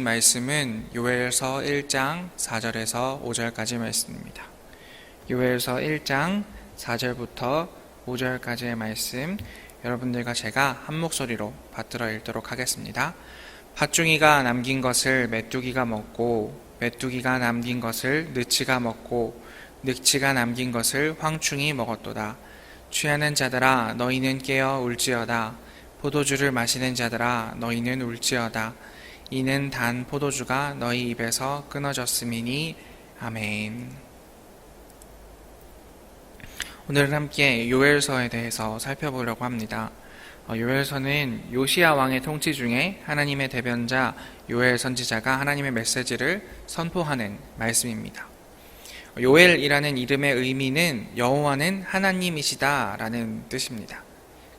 말씀은 요엘서 1장 4절에서 5절까지 말씀입니다. 요엘서 1장 4절부터 5절까지의 말씀 여러분들과 제가 한 목소리로 받들어 읽도록 하겠습니다. 팥중이가 남긴 것을 메뚜기가 먹고 메뚜기가 남긴 것을 느치가 먹고 늑치가 남긴 것을 황충이 먹었도다. 취하는 자들아 너희는 깨어 울지어다. 포도주를 마시는 자들아 너희는 울지어다. 이는 단 포도주가 너희 입에서 끊어졌음이니 아멘. 오늘은 함께 요엘서에 대해서 살펴보려고 합니다. 어, 요엘서는 요시야 왕의 통치 중에 하나님의 대변자 요엘 선지자가 하나님의 메시지를 선포하는 말씀입니다. 요엘이라는 이름의 의미는 여호와는 하나님이시다라는 뜻입니다.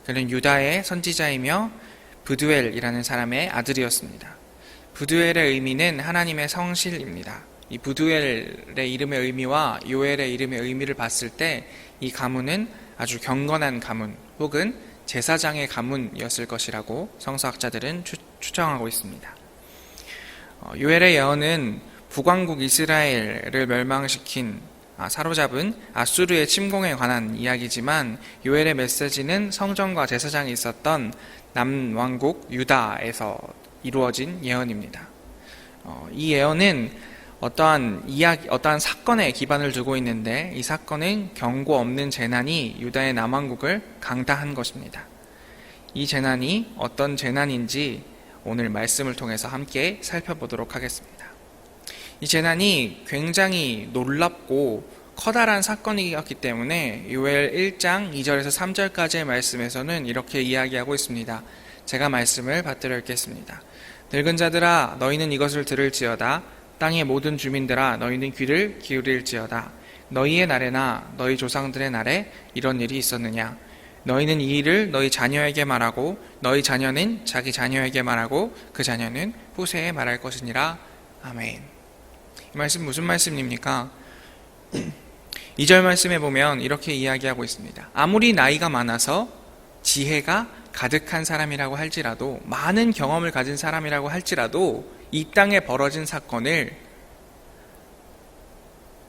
그는 유다의 선지자이며 부두엘이라는 사람의 아들이었습니다. 부두엘의 의미는 하나님의 성실입니다. 이 부두엘의 이름의 의미와 요엘의 이름의 의미를 봤을 때 이 가문은 아주 경건한 가문 혹은 제사장의 가문이었을 것이라고 성서학자들은 추, 추정하고 있습니다. 어, 요엘의 예언은 북왕국 이스라엘을 멸망시킨 아, 사로잡은 아수르의 침공에 관한 이야기지만 요엘의 메시지는 성전과 제사장이 있었던 남왕국 유다에서 이루어진 예언입니다. 어, 이 예언은 어떠한 이야기, 어떠한 사건에 기반을 두고 있는데 이 사건은 경고 없는 재난이 유다의 남왕국을 강타한 것입니다. 이 재난이 어떤 재난인지 오늘 말씀을 통해서 함께 살펴보도록 하겠습니다. 이 재난이 굉장히 놀랍고 커다란 사건이었기 때문에 요엘 1장 2절에서 3절까지의 말씀에서는 이렇게 이야기하고 있습니다. 제가 말씀을 받들어 읽겠습니다. 늙은 자들아 너희는 이것을 들을지어다. 땅의 모든 주민들아 너희는 귀를 기울일지어다. 너희의 날에나 너희 조상들의 날에 이런 일이 있었느냐? 너희는 이 일을 너희 자녀에게 말하고 너희 자녀는 자기 자녀에게 말하고 그 자녀는 후세에 말할 것이니라. 아멘. 이 말씀 무슨 말씀입니까? 2절 말씀에 보면 이렇게 이야기하고 있습니다. 아무리 나이가 많아서 지혜가 가득한 사람이라고 할지라도 많은 경험을 가진 사람이라고 할지라도 이 땅에 벌어진 사건을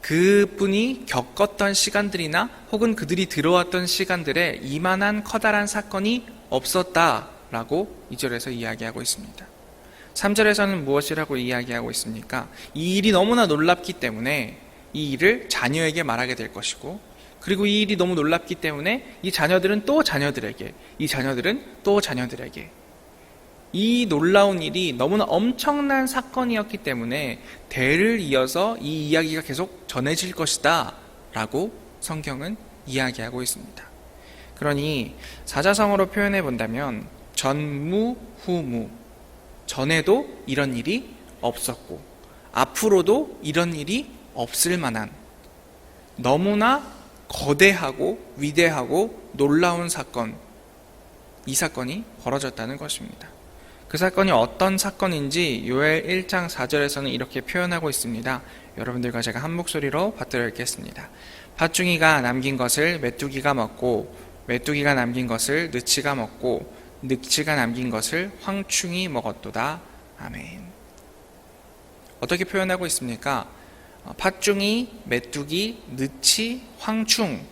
그분이 겪었던 시간들이나 혹은 그들이 들어왔던 시간들에 이만한 커다란 사건이 없었다라고 2절에서 이야기하고 있습니다. 3절에서는 무엇이라고 이야기하고 있습니까? 이 일이 너무나 놀랍기 때문에 이 일을 자녀에게 말하게 될 것이고 그리고 이 일이 너무 놀랍기 때문에 이 자녀들은 또 자녀들에게 이 자녀들은 또 자녀들에게 이 놀라운 일이 너무나 엄청난 사건이었기 때문에 대를 이어서 이 이야기가 계속 전해질 것이다 라고 성경은 이야기하고 있습니다. 그러니 사자성어로 표현해 본다면 전무후무 전에도 이런 일이 없었고 앞으로도 이런 일이 없을 만한 너무나 거대하고 위대하고 놀라운 사건 이 사건이 벌어졌다는 것입니다. 그 사건이 어떤 사건인지 요엘 1장 4절에서는 이렇게 표현하고 있습니다. 여러분들과 제가 한 목소리로 받들어 읽겠습니다. 팥중이가 남긴 것을 메뚜기가 먹고 메뚜기가 남긴 것을 느치가 먹고 늑치가 남긴 것을 황충이 먹었도다. 아멘. 어떻게 표현하고 있습니까? 팥중이, 메뚜기, 느치, 황충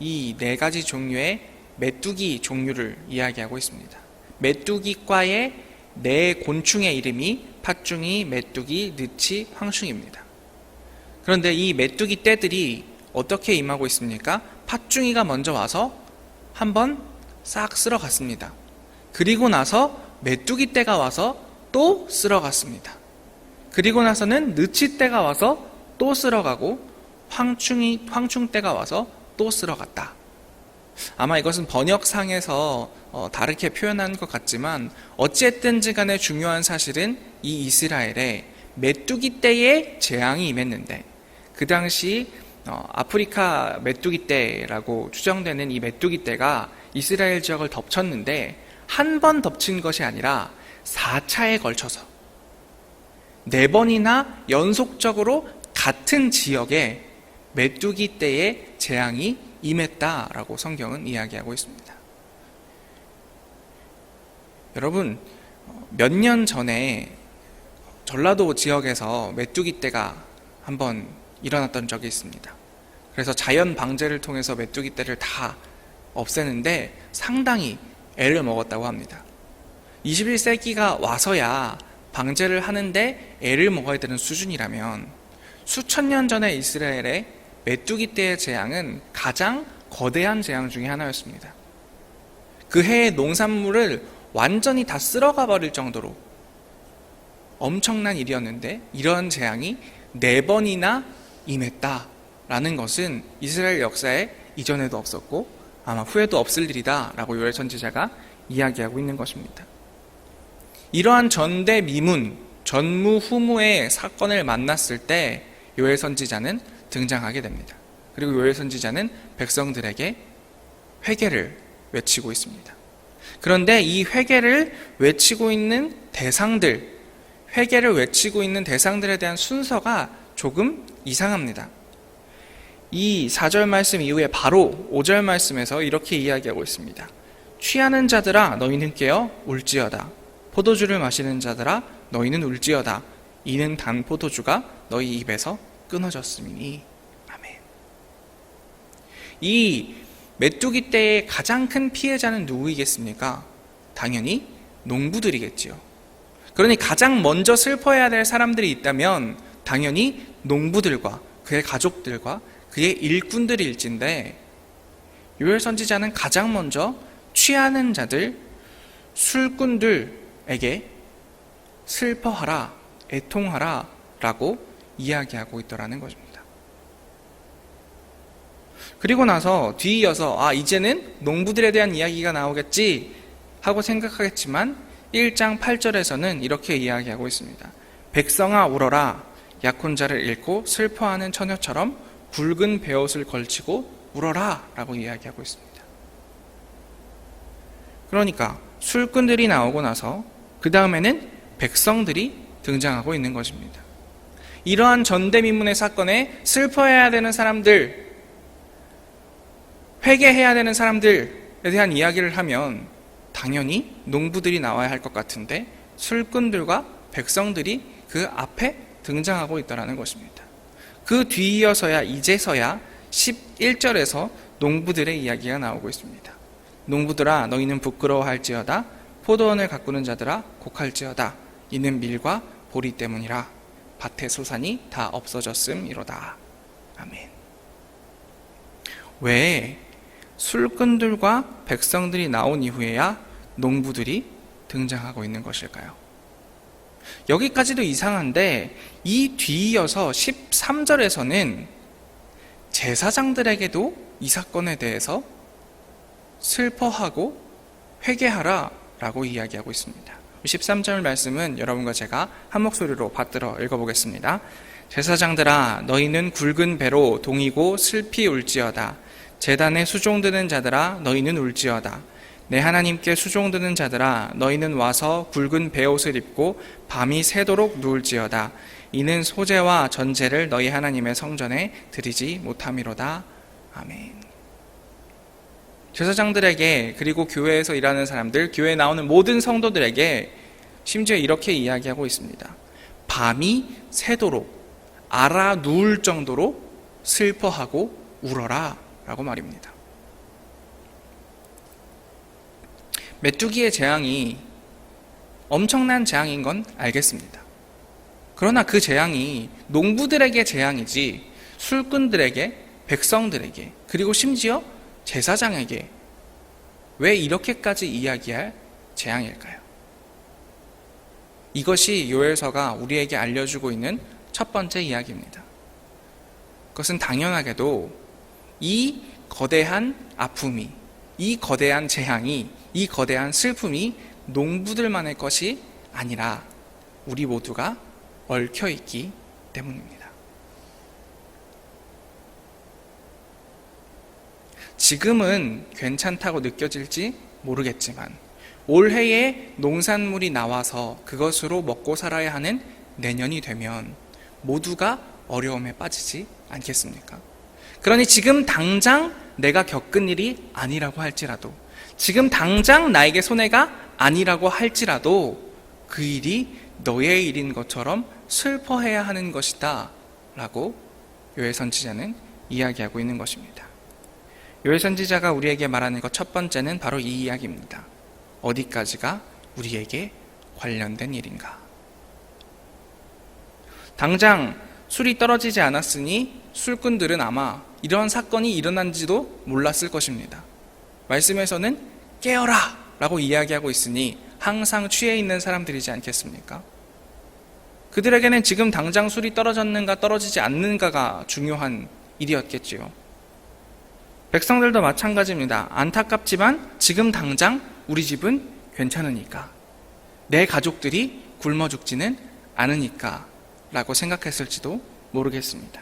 이 네 가지 종류의 메뚜기 종류를 이야기하고 있습니다. 메뚜기과의 네 곤충의 이름이 팥중이, 메뚜기, 느치, 황충입니다. 그런데 이 메뚜기 떼들이 어떻게 임하고 있습니까? 팥중이가 먼저 와서 한번 싹 쓸어갔습니다. 그리고 나서 메뚜기 떼가 와서 또 쓸어갔습니다. 그리고 나서는 느치 떼가 와서 또 쓸어가고 황충이 황충 떼가 와서 또 쓸어갔다. 아마 이것은 번역상에서 어, 다르게 표현한 것 같지만 어찌했든지 간에 중요한 사실은 이 이스라엘에 메뚜기 떼의 재앙이 임했는데 그 당시 어, 아프리카 메뚜기 떼라고 추정되는 이 메뚜기 떼가 이스라엘 지역을 덮쳤는데 한 번 덮친 것이 아니라 4차에 걸쳐서 네 번이나 연속적으로 같은 지역에 메뚜기 떼의 재앙이 임했다라고 성경은 이야기하고 있습니다. 여러분, 몇 년 전에 전라도 지역에서 메뚜기 떼가 한번 일어났던 적이 있습니다. 그래서 자연 방제를 통해서 메뚜기 떼를 다 없애는데 상당히 애를 먹었다고 합니다. 21세기가 와서야 방제를 하는데 애를 먹어야 되는 수준이라면 수천 년 전에 이스라엘의 메뚜기 떼의 재앙은 가장 거대한 재앙 중의 하나였습니다. 그 해의 농산물을 완전히 다 쓸어가 버릴 정도로 엄청난 일이었는데 이러한 재앙이 네 번이나 임했다라는 것은 이스라엘 역사에 이전에도 없었고 아마 후에도 없을 일이다라고 요엘 선지자가 이야기하고 있는 것입니다. 이러한 전대미문, 전무후무의 사건을 만났을 때 요엘 선지자는 등장하게 됩니다. 그리고 요엘 선지자는 백성들에게 회개를 외치고 있습니다. 그런데 이 회개를 외치고 있는 대상들, 회개를 외치고 있는 대상들에 대한 순서가 조금 이상합니다. 이 4절 말씀 이후에 바로 5절 말씀에서 이렇게 이야기하고 있습니다. 취하는 자들아 너희는 깨어 울지어다. 포도주를 마시는 자들아 너희는 울지어다. 이는 단 포도주가 너희 입에서 끊어졌음이니. 아멘. 이 메뚜기 때의 가장 큰 피해자는 누구이겠습니까? 당연히 농부들이겠지요. 그러니 가장 먼저 슬퍼해야 될 사람들이 있다면 당연히 농부들과 그의 가족들과 그의 일꾼들일진데 요엘 선지자는 가장 먼저 취하는 자들 술꾼들 에게 슬퍼하라 애통하라 라고 이야기하고 있더라는 것입니다. 그리고 나서 뒤이어서 아 이제는 농부들에 대한 이야기가 나오겠지 하고 생각하겠지만 1장 8절에서는 이렇게 이야기하고 있습니다. 백성아 울어라 약혼자를 잃고 슬퍼하는 처녀처럼 굵은 베옷을 걸치고 울어라 라고 이야기하고 있습니다. 그러니까 술꾼들이 나오고 나서 그 다음에는 백성들이 등장하고 있는 것입니다. 이러한 전대미문의 사건에 슬퍼해야 되는 사람들, 회개해야 되는 사람들에 대한 이야기를 하면 당연히 농부들이 나와야 할 것 같은데 술꾼들과 백성들이 그 앞에 등장하고 있다는 것입니다. 그 뒤이어서야 이제서야 11절에서 농부들의 이야기가 나오고 있습니다. 농부들아 너희는 부끄러워할지어다 포도원을 가꾸는 자들아 곡할지어다 이는 밀과 보리 때문이라 밭의 소산이 다 없어졌음이로다. 아멘. 왜 술꾼들과 백성들이 나온 이후에야 농부들이 등장하고 있는 것일까요? 여기까지도 이상한데 이 뒤이어서 13절에서는 제사장들에게도 이 사건에 대해서 슬퍼하고 회개하라 라고 이야기하고 있습니다. 13절 말씀은 여러분과 제가 한 목소리로 받들어 읽어보겠습니다. 제사장들아 너희는 굵은 배로 동이고 슬피 울지어다. 재단에 수종드는 자들아 너희는 울지어다. 내 하나님께 수종드는 자들아 너희는 와서 굵은 베옷을 입고 밤이 새도록 누울지어다. 이는 소재와 전제를 너희 하나님의 성전에 드리지 못함이로다. 아멘. 제사장들에게 그리고 교회에서 일하는 사람들, 교회에 나오는 모든 성도들에게 심지어 이렇게 이야기하고 있습니다. 밤이 새도록 알아 누울 정도로 슬퍼하고 울어라 라고 말입니다. 메뚜기의 재앙이 엄청난 재앙인 건 알겠습니다. 그러나 그 재앙이 농부들에게 재앙이지 술꾼들에게 백성들에게 그리고 심지어 제사장에게 왜 이렇게까지 이야기할 재앙일까요? 이것이 요엘서가 우리에게 알려주고 있는 첫 번째 이야기입니다. 그것은 당연하게도 이 거대한 아픔이, 이 거대한 재앙이, 이 거대한 슬픔이 농부들만의 것이 아니라 우리 모두가 얽혀 있기 때문입니다. 지금은 괜찮다고 느껴질지 모르겠지만 올해에 농산물이 나와서 그것으로 먹고 살아야 하는 내년이 되면 모두가 어려움에 빠지지 않겠습니까? 그러니 지금 당장 내가 겪은 일이 아니라고 할지라도 지금 당장 나에게 손해가 아니라고 할지라도 그 일이 너의 일인 것처럼 슬퍼해야 하는 것이다. 라고 요엘 선지자는 이야기하고 있는 것입니다. 요엘 선지자가 우리에게 말하는 것 첫 번째는 바로 이 이야기입니다. 어디까지가 우리에게 관련된 일인가? 당장 술이 떨어지지 않았으니 술꾼들은 아마 이러한 사건이 일어난지도 몰랐을 것입니다. 말씀에서는 깨어라! 라고 이야기하고 있으니 항상 취해 있는 사람들이지 않겠습니까? 그들에게는 지금 당장 술이 떨어졌는가 떨어지지 않는가가 중요한 일이었겠지요. 백성들도 마찬가지입니다. 안타깝지만 지금 당장 우리 집은 괜찮으니까. 내 가족들이 굶어 죽지는 않으니까. 라고 생각했을지도 모르겠습니다.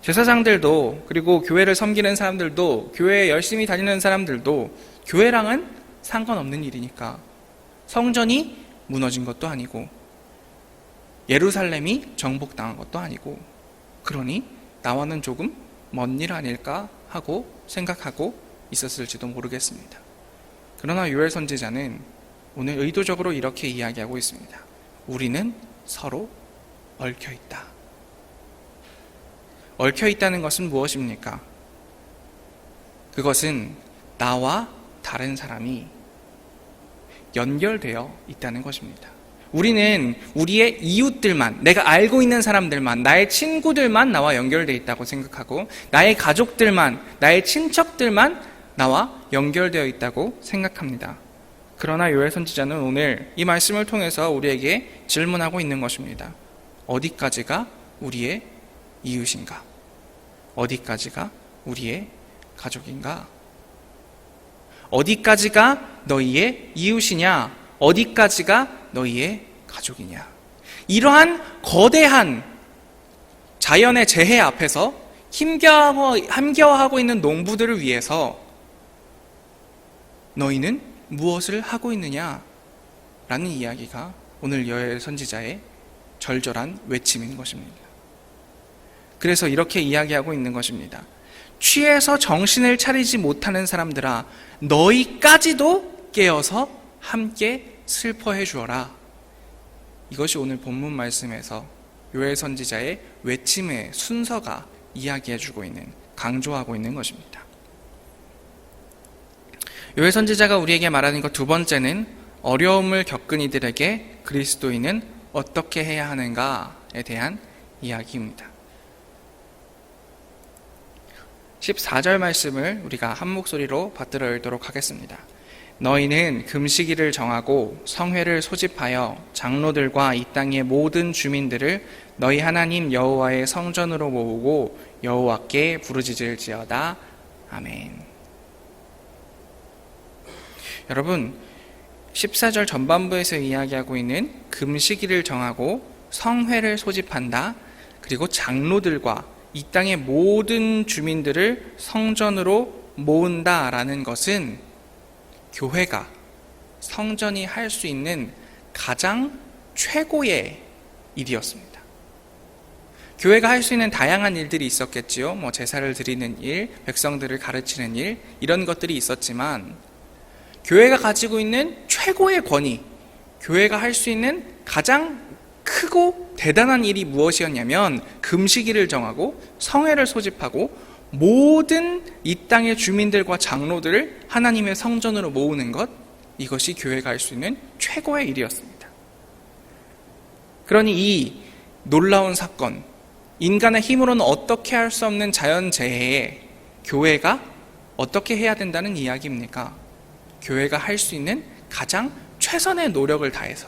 제사장들도 그리고 교회를 섬기는 사람들도 교회에 열심히 다니는 사람들도 교회랑은 상관없는 일이니까 성전이 무너진 것도 아니고 예루살렘이 정복당한 것도 아니고 그러니 나와는 조금 먼 일 아닐까 하고 생각하고 있었을지도 모르겠습니다. 그러나 요엘 선지자는 오늘 의도적으로 이렇게 이야기하고 있습니다. 우리는 서로 얽혀 있다. 얽혀 있다는 것은 무엇입니까? 그것은 나와 다른 사람이 연결되어 있다는 것입니다. 우리는 우리의 이웃들만, 내가 알고 있는 사람들만, 나의 친구들만 나와 연결되어 있다고 생각하고, 나의 가족들만, 나의 친척들만 나와 연결되어 있다고 생각합니다. 그러나 요엘 선지자는 오늘 이 말씀을 통해서 우리에게 질문하고 있는 것입니다. 어디까지가 우리의 이웃인가? 어디까지가 우리의 가족인가? 어디까지가 너희의 이웃이냐? 어디까지가 너희의 가족이냐? 이러한 거대한 자연의 재해 앞에서 힘겨워, 함겨워하고 있는 농부들을 위해서 너희는 무엇을 하고 있느냐? 라는 이야기가 오늘 여엘 선지자의 절절한 외침인 것입니다. 그래서 이렇게 이야기하고 있는 것입니다. 취해서 정신을 차리지 못하는 사람들아, 너희까지도 깨어서 함께 슬퍼해 주어라. 이것이 오늘 본문 말씀에서 요엘 선지자의 외침의 순서가 이야기해 주고 있는, 강조하고 있는 것입니다. 요엘 선지자가 우리에게 말하는 것 두 번째는 어려움을 겪은 이들에게 그리스도인은 어떻게 해야 하는가에 대한 이야기입니다. 14절 말씀을 우리가 한 목소리로 받들어 읽도록 하겠습니다. 너희는 금식일을 정하고 성회를 소집하여 장로들과 이 땅의 모든 주민들을 너희 하나님 여호와의 성전으로 모으고 여호와께 부르짖을지어다. 아멘. 여러분, 14절 전반부에서 이야기하고 있는 금식일을 정하고 성회를 소집한다. 그리고 장로들과 이 땅의 모든 주민들을 성전으로 모은다라는 것은 교회가 성전이 할 수 있는 가장 최고의 일이었습니다. 교회가 할 수 있는 다양한 일들이 있었겠지요. 뭐 제사를 드리는 일, 백성들을 가르치는 일, 이런 것들이 있었지만 교회가 가지고 있는 최고의 권위, 교회가 할 수 있는 가장 크고 대단한 일이 무엇이었냐면 금식일을 정하고 성회를 소집하고 모든 이 땅의 주민들과 장로들을 하나님의 성전으로 모으는 것 이것이 교회가 할 수 있는 최고의 일이었습니다. 그러니 이 놀라운 사건 인간의 힘으로는 어떻게 할 수 없는 자연재해에 교회가 어떻게 해야 된다는 이야기입니까? 교회가 할 수 있는 가장 최선의 노력을 다해서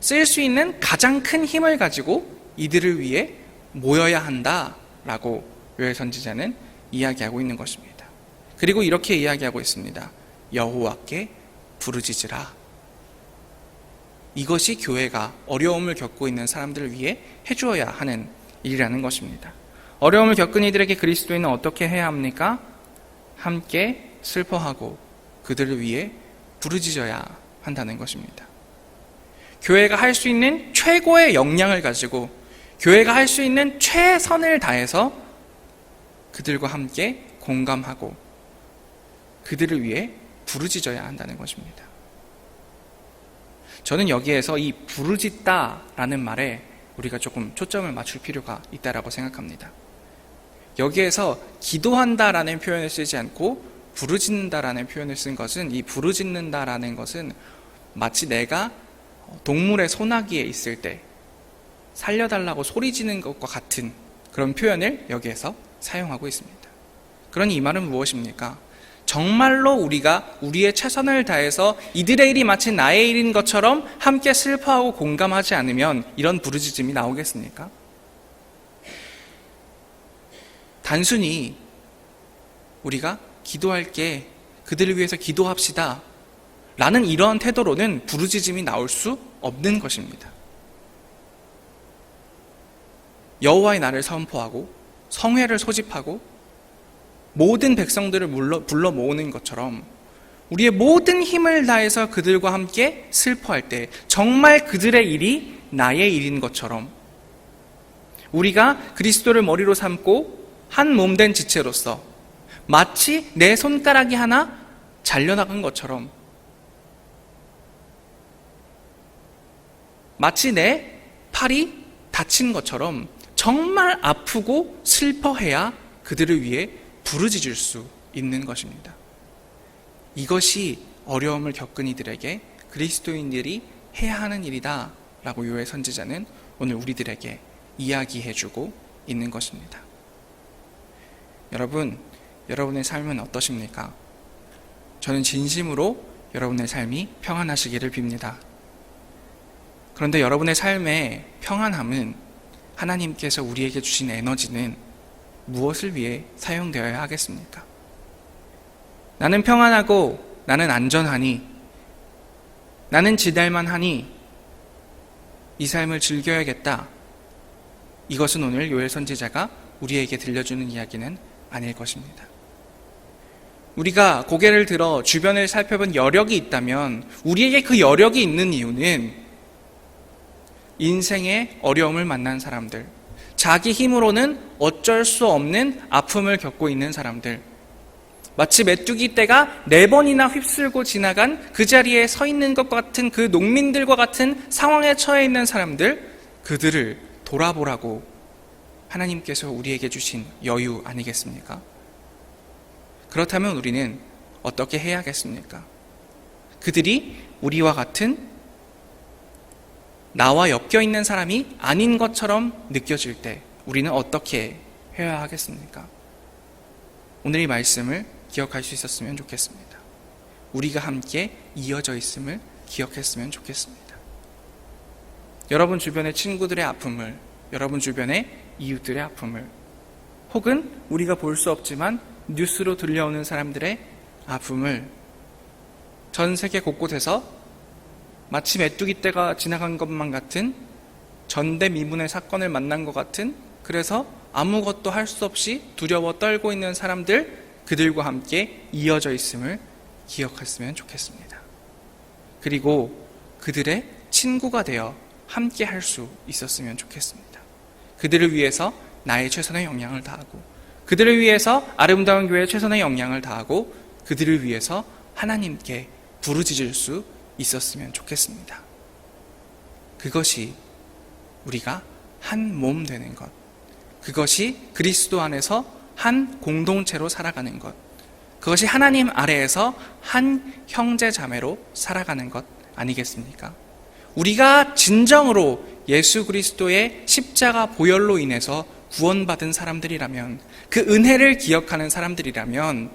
쓸 수 있는 가장 큰 힘을 가지고 이들을 위해 모여야 한다라고 요엘 선지자는 이야기하고 있는 것입니다. 그리고 이렇게 이야기하고 있습니다. 여호와께 부르짖으라. 이것이 교회가 어려움을 겪고 있는 사람들을 위해 해주어야 하는 일이라는 것입니다. 어려움을 겪은 이들에게 그리스도인은 어떻게 해야 합니까? 함께 슬퍼하고 그들을 위해 부르짖어야 한다는 것입니다. 교회가 할 수 있는 최고의 역량을 가지고 교회가 할 수 있는 최선을 다해서 그들과 함께 공감하고 그들을 위해 부르짖어야 한다는 것입니다. 저는 여기에서 이 부르짖다라는 말에 우리가 조금 초점을 맞출 필요가 있다라고 생각합니다. 여기에서 기도한다라는 표현을 쓰지 않고 부르짖는다라는 표현을 쓴 것은 이 부르짖는다라는 것은 마치 내가 동물의 소나기에 있을 때 살려달라고 소리 지는 것과 같은 그런 표현을 여기에서 사용하고 있습니다. 그러니 이 말은 무엇입니까? 정말로 우리가 우리의 최선을 다해서 이들의 일이 마치 나의 일인 것처럼 함께 슬퍼하고 공감하지 않으면 이런 부르짖음이 나오겠습니까? 단순히 우리가 기도할 게 그들을 위해서 기도합시다 라는 이러한 태도로는 부르짖음이 나올 수 없는 것입니다. 여호와의 날을 선포하고 성회를 소집하고 모든 백성들을 불러, 모으는 것처럼 우리의 모든 힘을 다해서 그들과 함께 슬퍼할 때 정말 그들의 일이 나의 일인 것처럼 우리가 그리스도를 머리로 삼고 한 몸 된 지체로서 마치 내 손가락이 하나 잘려나간 것처럼 마치 내 팔이 다친 것처럼 정말 아프고 슬퍼해야 그들을 위해 부르짖을 수 있는 것입니다. 이것이 어려움을 겪은 이들에게 그리스도인들이 해야 하는 일이다 라고 요의 선지자는 오늘 우리들에게 이야기해주고 있는 것입니다. 여러분, 여러분의 삶은 어떠십니까? 저는 진심으로 여러분의 삶이 평안하시기를 빕니다. 그런데 여러분의 삶의 평안함은 하나님께서 우리에게 주신 에너지는 무엇을 위해 사용되어야 하겠습니까? 나는 평안하고 나는 안전하니 나는 지달만 하니 이 삶을 즐겨야겠다. 이것은 오늘 요엘 선지자가 우리에게 들려주는 이야기는 아닐 것입니다. 우리가 고개를 들어 주변을 살펴본 여력이 있다면 우리에게 그 여력이 있는 이유는 인생의 어려움을 만난 사람들, 자기 힘으로는 어쩔 수 없는 아픔을 겪고 있는 사람들, 마치 메뚜기 떼가 네 번이나 휩쓸고 지나간 그 자리에 서 있는 것 같은 그 농민들과 같은 상황에 처해 있는 사람들, 그들을 돌아보라고 하나님께서 우리에게 주신 여유 아니겠습니까? 그렇다면 우리는 어떻게 해야겠습니까? 그들이 우리와 같은 나와 엮여 있는 사람이 아닌 것처럼 느껴질 때 우리는 어떻게 해야 하겠습니까? 오늘 이 말씀을 기억할 수 있었으면 좋겠습니다. 우리가 함께 이어져 있음을 기억했으면 좋겠습니다. 여러분 주변의 친구들의 아픔을, 여러분 주변의 이웃들의 아픔을, 혹은 우리가 볼 수 없지만 뉴스로 들려오는 사람들의 아픔을 전 세계 곳곳에서 마치 메뚜기 떼가 지나간 것만 같은 전대미문의 사건을 만난 것 같은 그래서 아무것도 할 수 없이 두려워 떨고 있는 사람들 그들과 함께 이어져 있음을 기억했으면 좋겠습니다. 그리고 그들의 친구가 되어 함께 할 수 있었으면 좋겠습니다. 그들을 위해서 나의 최선의 영향을 다하고 그들을 위해서 아름다운 교회의 최선의 영향을 다하고 그들을 위해서 하나님께 부르짖을 수 있었으면 좋겠습니다. 그것이 우리가 한 몸 되는 것. 그것이 그리스도 안에서 한 공동체로 살아가는 것. 그것이 하나님 아래에서 한 형제 자매로 살아가는 것 아니겠습니까? 우리가 진정으로 예수 그리스도의 십자가 보혈로 인해서 구원받은 사람들이라면 그 은혜를 기억하는 사람들이라면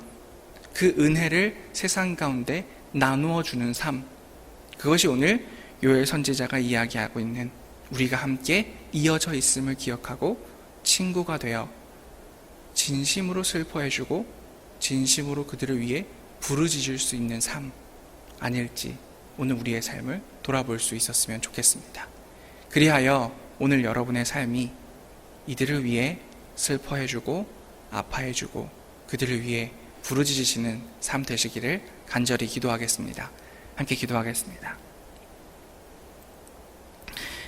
그 은혜를 세상 가운데 나누어 주는 삶 그것이 오늘 요엘 선지자가 이야기하고 있는 우리가 함께 이어져 있음을 기억하고 친구가 되어 진심으로 슬퍼해주고 진심으로 그들을 위해 부르짖을 수 있는 삶 아닐지 오늘 우리의 삶을 돌아볼 수 있었으면 좋겠습니다. 그리하여 오늘 여러분의 삶이 이들을 위해 슬퍼해주고 아파해주고 그들을 위해 부르짖으시는 삶 되시기를 간절히 기도하겠습니다. 함께 기도하겠습니다.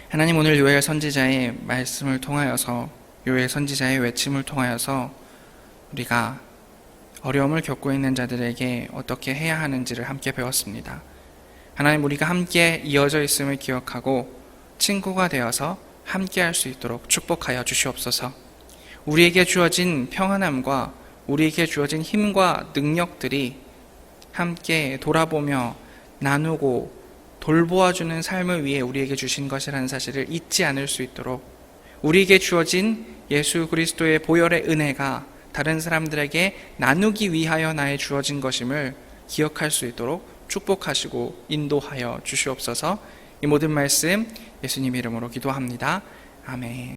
하나님 오늘 요엘 선지자의 말씀을 통하여서 요엘 선지자의 외침을 통하여서 우리가 어려움을 겪고 있는 자들에게 어떻게 해야 하는지를 함께 배웠습니다. 하나님 우리가 함께 이어져 있음을 기억하고 친구가 되어서 함께 할 수 있도록 축복하여 주시옵소서. 우리에게 주어진 평안함과 우리에게 주어진 힘과 능력들이 함께 돌아보며 나누고 돌보아주는 삶을 위해 우리에게 주신 것이라는 사실을 잊지 않을 수 있도록 우리에게 주어진 예수 그리스도의 보혈의 은혜가 다른 사람들에게 나누기 위하여 나의 주어진 것임을 기억할 수 있도록 축복하시고 인도하여 주시옵소서 이 모든 말씀 예수님 이름으로 기도합니다. 아멘.